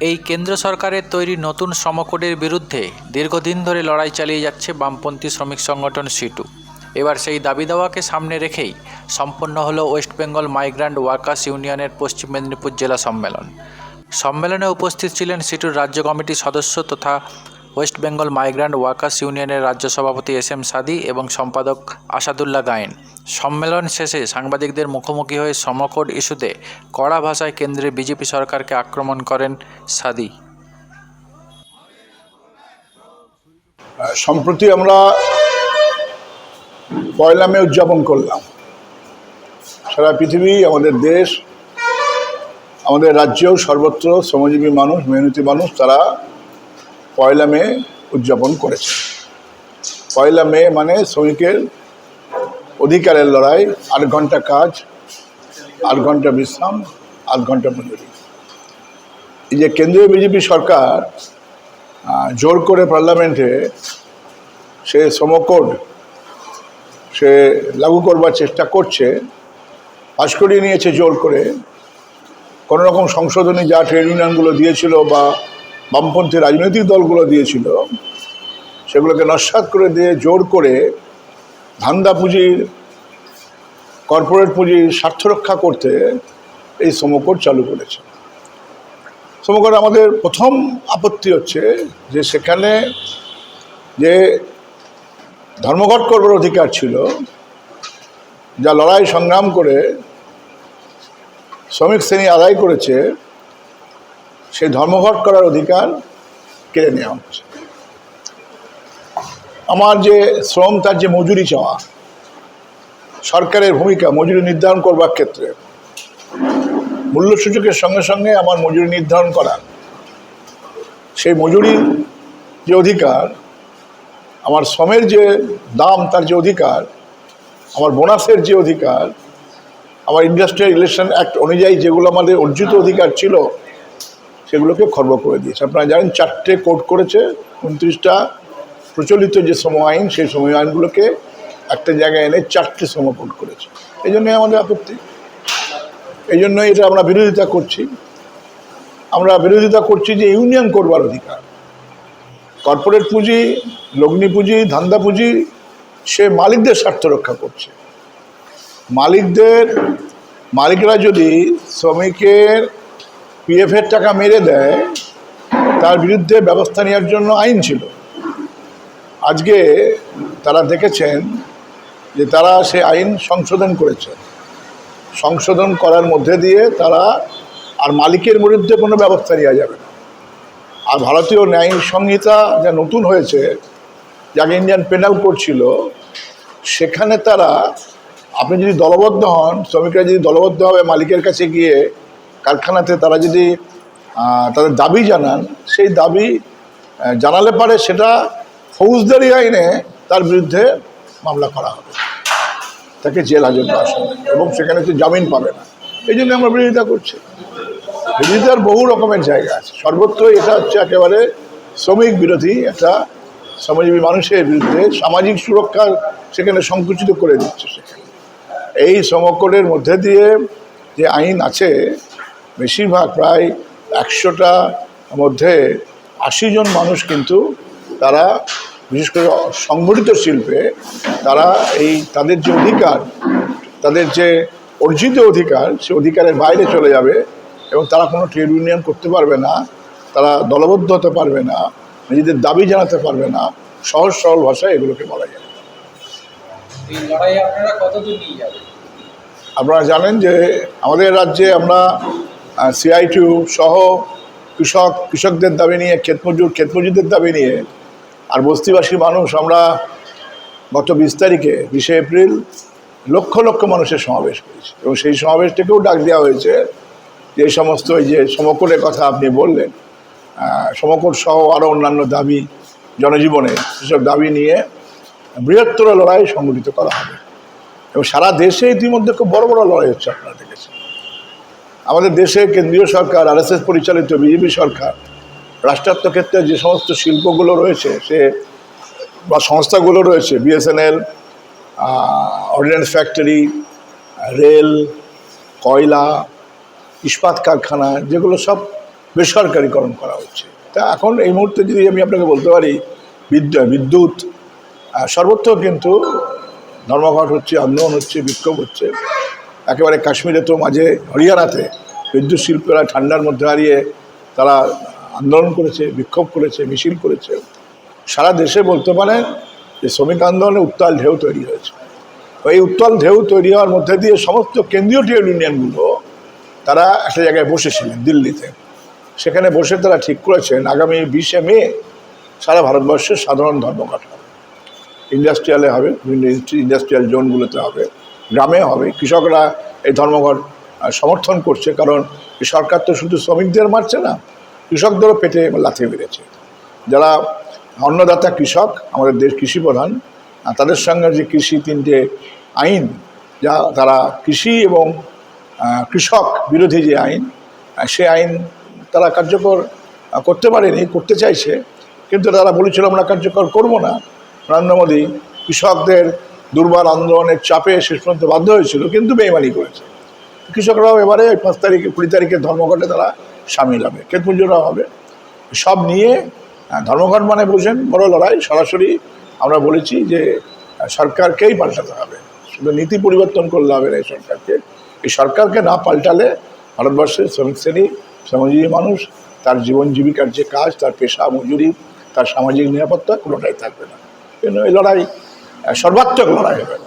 এই কেন্দ্র সরকারের তৈরি নতুন শ্রমকোডের বিরুদ্ধে দীর্ঘদিন ধরে লড়াই চালিয়ে যাচ্ছে বামপন্থী শ্রমিক সংগঠন সিটু। এবার সেই দাবি দাওয়াকে সামনে রেখেই সম্পন্ন হলো ওয়েস্ট বেঙ্গল মাইগ্রান্ট ওয়ার্কার্স ইউনিয়নের পশ্চিম মেদিনীপুর জেলা সম্মেলন। সম্মেলনে উপস্থিত ছিলেন সিটুর রাজ্য কমিটির সদস্য তথা ওয়েস্ট বেঙ্গল মাইগ্রান্ট ওয়ার্কার্স ইউনিয়নের রাজ্য সভাপতি এস এম সাদি এবং সম্পাদক আসাদুল্লাহ গায়েন। সম্মেলন শেষে সাংবাদিকদের মুখোমুখি হয়ে সমকোড ইস্যুতে কড়া ভাষায় কেন্দ্রে বিজেপি সরকারকে আক্রমণ করেন সাদি। সম্প্রতি আমরা পয়লা মে উদযাপন করলাম। সারা পৃথিবী, আমাদের দেশ, আমাদের রাজ্যেও সর্বত্র শ্রমজীবী মানুষ, মেহনতি মানুষ, তারা পয়লা মে উদযাপন করেছে। পয়লা মে মানে শ্রমিকের অধিকারের লড়াই, আট ঘণ্টা কাজ, আট ঘণ্টা বিশ্রাম, আট ঘণ্টা মজুরি। এই যে কেন্দ্রীয় বিজেপি সরকার জোর করে পার্লামেন্টে সে শ্রমকোড সে লাগু করবার চেষ্টা করছে, পাশ করিয়ে নিয়েছে জোর করে। কোনো রকম সংশোধনী যা ট্রেড ইউনিয়নগুলো দিয়েছিল বা বামপন্থী রাজনৈতিক দলগুলো দিয়েছিল, সেগুলোকে নস্বাত করে দিয়ে জোর করে ধান্দা পুঁজির কর্পোরেট পুঁজির স্বার্থ রক্ষা করতে এই শ্রমকোড চালু করেছে। শ্রমকোড আমাদের প্রথম আপত্তি হচ্ছে যে সেখানে যে ধর্মঘট করবার অধিকার ছিল, যা লড়াই সংগ্রাম করে শ্রমিক শ্রেণি আদায় করেছে সেই ধর্মঘট করার অধিকার কেড়ে নেওয়া হচ্ছে। আমার যে শ্রম, তার যে মজুরি চাওয়া, সরকারের ভূমিকা, মজুরি নির্ধারণ করবার ক্ষেত্রে মূল্য সূচকের সঙ্গে সঙ্গে আমার মজুরি নির্ধারণ করা, সেই মজুরির যে অধিকার, আমার শ্রমের যে দাম, তার যে অধিকার, আমার বোনাসের যে অধিকার, আমার ইন্ডাস্ট্রিয়াল রিলেশন অ্যাক্ট অনুযায়ী যেগুলো আমাদের অর্জিত অধিকার ছিল সেগুলোকে খর্ব করে দিয়েছে। আপনারা জানেন চারটে কোড করেছে, উনত্রিশটা প্রচলিত যে শ্রম আইন, সেই শ্রম আইনগুলোকে একটা জায়গায় এনে চারটে শ্রম কোর্ট করেছে। এই জন্যই আমাদের আপত্তি। এই জন্য এটা আমরা বিরোধিতা করছি। আমরা বিরোধিতা করছি যে ইউনিয়ন করবার অধিকার। কর্পোরেট পুঁজি, লগ্নি পুঁজি, ধান্দা পুঁজি, সে মালিকদের স্বার্থ রক্ষা করছে। মালিকদের, মালিকরা যদি শ্রমিকের পিএফের টাকা মেরে দেয়, তার বিরুদ্ধে ব্যবস্থা নেওয়ার জন্য আইন ছিল। আজকে তারা দেখেছেন যে তারা সে আইন সংশোধন করেছে। সংশোধন করার মধ্যে দিয়ে তারা আর মালিকের বিরুদ্ধে কোনো ব্যবস্থা নেওয়া যাবে না। আর ভারতীয় ন্যায় সংহিতা যা নতুন হয়েছে, যাকে ইন্ডিয়ান পেনাল কোড ছিল, সেখানে তারা, আপনি যদি দলবদ্ধ হন, শ্রমিকরা যদি দলবদ্ধভাবে মালিকের কাছে গিয়ে কারখানাতে তারা যদি তাদের দাবি জানান, সেই দাবি জানালে পারে সেটা ফৌজদারি আইনে তার বিরুদ্ধে মামলা করা হবে। তাকে জেল হাজত আসা এবং সেখানে সে জামিন পাবে না। এই জন্য আমরা বিরোধিতা করছি। বিরোধিতার বহু রকমের জায়গা আছে। সর্বত্রই এটা হচ্ছে একেবারে শ্রমিক বিরোধী, একটা শ্রমজীবী মানুষের বিরুদ্ধে সামাজিক সুরক্ষা সেখানে সংকুচিত করে দিচ্ছে সেখানে। এই শ্রমকোডের মধ্যে দিয়ে যে আইন আছে বেশিরভাগ প্রায় একশোটা মধ্যে আশি জন মানুষ কিন্তু তারা বিশেষ করে সংগঠিত শিল্পে তারা এই তাদের যে অধিকার তাদের যে অর্জিত অধিকার সে অধিকারের বাইরে চলে যাবে এবং তারা কোনো ট্রেড ইউনিয়ন করতে পারবে না তারা দলবদ্ধ হতে পারবে না নিজেদের দাবি জানাতে পারবে না সহজ সরল ভাষায় এগুলোকে বলা যায়। আপনারা জানেন যে আমাদের রাজ্যে আমরা সিআই টু সহ কৃষক কৃষকদের দাবি নিয়ে ক্ষেতমজুর ক্ষেতমজুরদের দাবি নিয়ে আর বস্তিবাসী মানুষ আমরা গত বিশ তারিখে বিশে এপ্রিল লক্ষ লক্ষ মানুষের সমাবেশ করেছি। এবং সেই সমাবেশ থেকেও ডাক দেওয়া হয়েছে যে সমস্ত এই যে সমকটের কথা আপনি বললেন আহ, সমকট সহ আরও অন্যান্য দাবি জনজীবনে সেসব দাবি নিয়ে বৃহত্তর লড়াই সংগঠিত করা হবে। এবং সারা দেশে ইতিমধ্যে খুব বড় বড় লড়াই হচ্ছে আপনারা দেখেছেন। আমাদের দেশে কেন্দ্রীয় সরকার, আরএসএস পরিচালিত বিজেপি সরকার, রাষ্ট্রায়ত্ত ক্ষেত্রে যে সমস্ত শিল্পগুলো রয়েছে, সে বা সংস্থাগুলো রয়েছে, বিএসএনএল অর্ডিন্যান্স ফ্যাক্টরি, রেল, কয়লা, ইস্পাত কারখানা, যেগুলো সব বেসরকারিকরণ করা হচ্ছে। তা এখন এই মুহূর্তে যদি আমি আপনাকে বলতে পারি বিদ্যুৎ সর্বত্র কিন্তু ধর্মঘট হচ্ছে, আন্দোলন হচ্ছে, বিক্ষোভ হচ্ছে। একেবারে কাশ্মীরে তো মাঝে হরিয়ানাতে বিদ্যুৎ শিল্পীরা ঠান্ডার মধ্যে হারিয়ে তারা আন্দোলন করেছে, বিক্ষোভ করেছে, মিছিল করেছে। সারা দেশে বলতে পারেন যে শ্রমিক আন্দোলনে উত্তাল ঢেউ তৈরি হয়েছে। এই উত্তাল ঢেউ তৈরি হওয়ার মধ্যে দিয়ে সমস্ত কেন্দ্রীয় ট্রেড ইউনিয়নগুলো তারা একটা জায়গায় বসেছিলেন দিল্লিতে। সেখানে বসে তারা ঠিক করেছেন, আগামী বিশে মে সারা ভারতবর্ষের সাধারণ ধর্মঘট হবে ইন্ডাস্ট্রিয়ালে হবে, বিভিন্ন ইন্ডাস্ট্রিয়াল জোনগুলোতে হবে। গ্রামে হবে। কৃষকরা এই ধর্মঘট সমর্থন করছে কারণ সরকার তো শুধু শ্রমিকদের মারছে না, কৃষকদেরও পেটে লাথি মেরেছে। যারা অন্নদাতা কৃষক, আমাদের দেশ কৃষি প্রধান তাদের সঙ্গে যে কৃষি তিনটে আইন, যা তারা কৃষি এবং কৃষক বিরোধী যে আইন সে আইন তারা কার্যকর করতে পারেনি, করতে চাইছে। কিন্তু তারা বলেছিল, আমরা কার্যকর করব না। নরেন্দ্র মোদী কৃষকদের দুর্বার আন্দোলনের চাপে শেষ পর্যন্ত বাধ্য হয়েছিল, কিন্তু বেইমানি করেছে। কৃষকরাও এবারে পাঁচ তারিখে, কুড়ি তারিখের ধর্মঘটে তারা সামিল হবে। ক্ষেত পুজোরা হবে। সব নিয়ে ধর্মঘট মানে বোঝেন, বড় লড়াই। সরাসরি আমরা বলেছি যে সরকারকেই পাল্টাতে হবে। শুধু নীতি পরিবর্তন করলে হবে না এই সরকারকে। এই সরকারকে না পাল্টালে ভারতবর্ষের শ্রমিক শ্রেণি, শ্রমজীবী মানুষ, তার জীবন জীবিকার যে কাজ, তার পেশা, মজুরি, তার সামাজিক নিরাপত্তা কোনোটাই থাকবে না। এই লড়াই সর্বাত্মক লড়াই হবে।